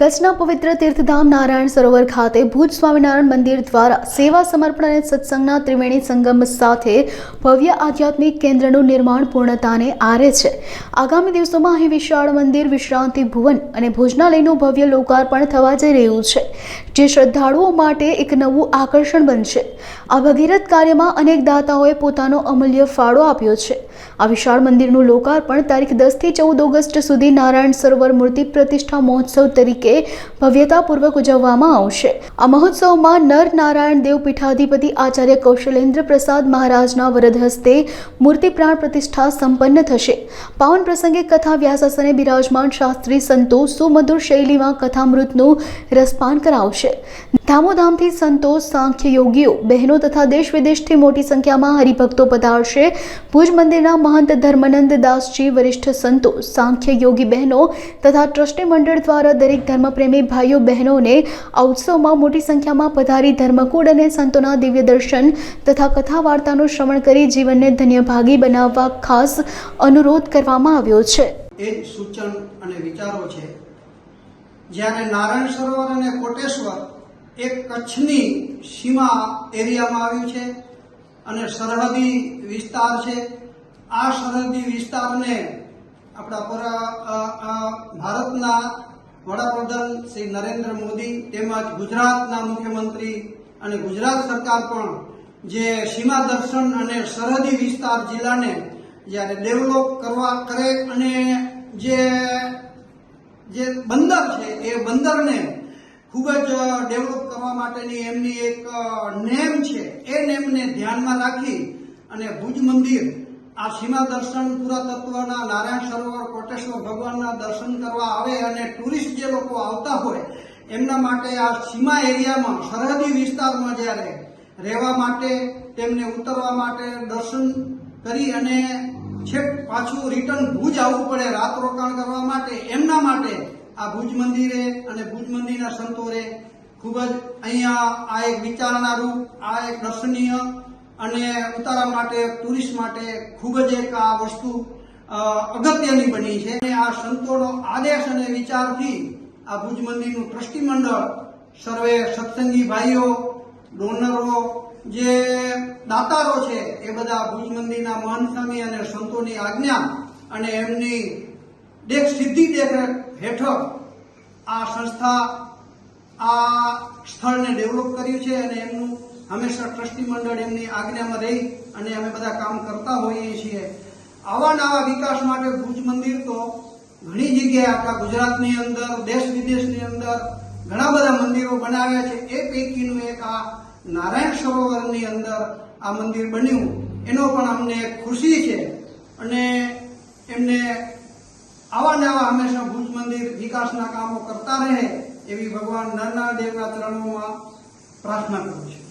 કચ્છના પવિત્ર તીર્થધામ નારાયણ સરોવર ખાતે ભુજ સ્વામિનારાયણ મંદિર દ્વારા સેવા સમર્પણ અને સત્સંગના ત્રિવેણી સંગમ સાથે ભવ્ય આધ્યાત્મિક કેન્દ્રનું નિર્માણ પૂર્ણતાને આરે છે. આગામી દિવસોમાં અહીં વિશાળ મંદિર, વિશ્રાંતિ ભુવન અને ભોજનાલયનું ભવ્ય લોકાર્પણ થવા જઈ રહ્યું છે, જે શ્રદ્ધાળુઓ માટે એક નવું આકર્ષણ બનશે. આ ભગીરથ કાર્યમાં અનેક દાતાઓએ પોતાનો અમૂલ્ય ફાળો આપ્યો છે. આ વિશાળ મંદિરનું લોકાર્પણ તારીખ દસથી ચૌદ ઓગસ્ટ સુધી નારાયણ સરોવર મૂર્તિ પ્રતિષ્ઠા મહોત્સવ તરીકે ભવ્યતાપૂર્વક ઉજવવામાં આવશે. આ મહોત્સવમાં નર નારાયણ દેવ પીઠાધિપતિ આચાર્ય કૌશલેન્દ્ર પ્રસાદ મહારાજના વરદ હસ્તે મૂર્તિ પ્રાણ પ્રતિષ્ઠા સંપન્ન થશે. પાવન પ્રસંગે કથા વ્યાસાસને બિરાજમાન શાસ્ત્રી સંતો સુમધુર શૈલીમાં કથામૃતનું રસપાન કરાવશે. ધામોધામથી સંતો, સાંખ્ય યોગીઓ, બહેનો તથા દેશ વિદેશથી મોટી સંખ્યામાં હરિભક્તો પધારશે. ભુજ મંદિરના મહંત ધર્મનંદ દાસજી, વરિષ્ઠ સંતો, સાંખ્ય યોગી બહેનો તથા ટ્રસ્ટી મંડળ દ્વારા દરેક ધર્મપ્રેમી ભાઈઓ બહેનોને આ ઉત્સવમાં મોટી સંખ્યામાં પધારી ધર્મકૂડ અને સંતોના દિવ્ય દર્શન તથા કથા વાર્તાનું શ્રવણ કરી જીવનને ધન્યભાગી બનાવવા ખાસ અનુરોધ કરવામાં આવ્યો છે. એ સૂચન અને વિચારો છે, જ્યારે નારાયણ સરોવર અને કોટેશ્વર એ કચ્છની સીમા એરિયામાં આવ્યું છે અને સરહદી વિસ્તાર છે, આ સરહદી વિસ્તારને આપણા ભારતના વડાપ્રધાન શ્રી નરેન્દ્ર મોદી તેમજ ગુજરાતના મુખ્યમંત્રી અને ગુજરાત સરકાર પણ જે સીમા દર્શન અને સરહદી વિસ્તાર જિલ્લાને જ્યારે ડેવલપ કરવા કરે અને જે જે બંદર છે એ બંદરને ખૂબ જ ડેવલપ કરવા માટેની એમની એક નેમ છે. એ નેમને ધ્યાનમાં રાખી અને ભુજ મંદિર આ સીમા દર્શન પુરાતત્વના નારાયણ સરોવર કોટેશ્વર ભગવાનના દર્શન કરવા આવે અને ટુરિસ્ટ જે લોકો આવતા હોય, એમના માટે આ સીમા એરિયામાં, સરહદી વિસ્તારમાં જ્યારે રહેવા માટે, તેમને ઉતરવા માટે દર્શન કરી અને છેક પાછું રિટર્ન ભુજ આવવું પડે, રાત રોકાણ કરવા માટે, એમના માટે આ ભુજ મંદિરે અને ભુજ મંદિરના સંતોરે ખૂબ જ અહીંયા આ એક વિચારણારૂપ આ એક દર્શનીય અને ઉતારા માટે ટુરિસ્ટ માટે ખૂબ જ એક આ વસ્તુ અગત્યની બની છે. અને આ સંતોનો આદેશ અને વિચારથી આ ભુજ મંદિરનું ટ્રસ્ટી મંડળ સર્વે સત્સંગી ભાઈઓ, ડોનરો, જે દાતારો છે, એ બધા ભુજ મંદિરના મહંત અને સંતોની આજ્ઞા અને એમની દેખ સિદ્ધિ દેખરેખ હેઠળ આ સંસ્થા આ સ્થળને ડેવલપ કર્યું છે અને એમનું હંમેશા ટ્રસ્ટી મંડળ એમની આજ્ઞામાં રહી અને અમે બધા કામ કરતા હોઈએ છીએ. આવા નવા વિકાસ માટે ભુજ મંદિર તો ઘણી જગ્યાએ આપણા ગુજરાતની અંદર, દેશ વિદેશની અંદર ઘણા બધા મંદિરો બનાવ્યા છે. એ પૈકીનું એક આ નારાયણ સરોવરની અંદર આ મંદિર બન્યું. એનો પણ અમને ખુશી છે અને એમને આવા ને આવા હંમેશા ભુજ મંદિર વિકાસના કામો કરતા રહે એવી ભગવાન નાના દેવના ચરણોમાં પ્રાર્થના કરું છું.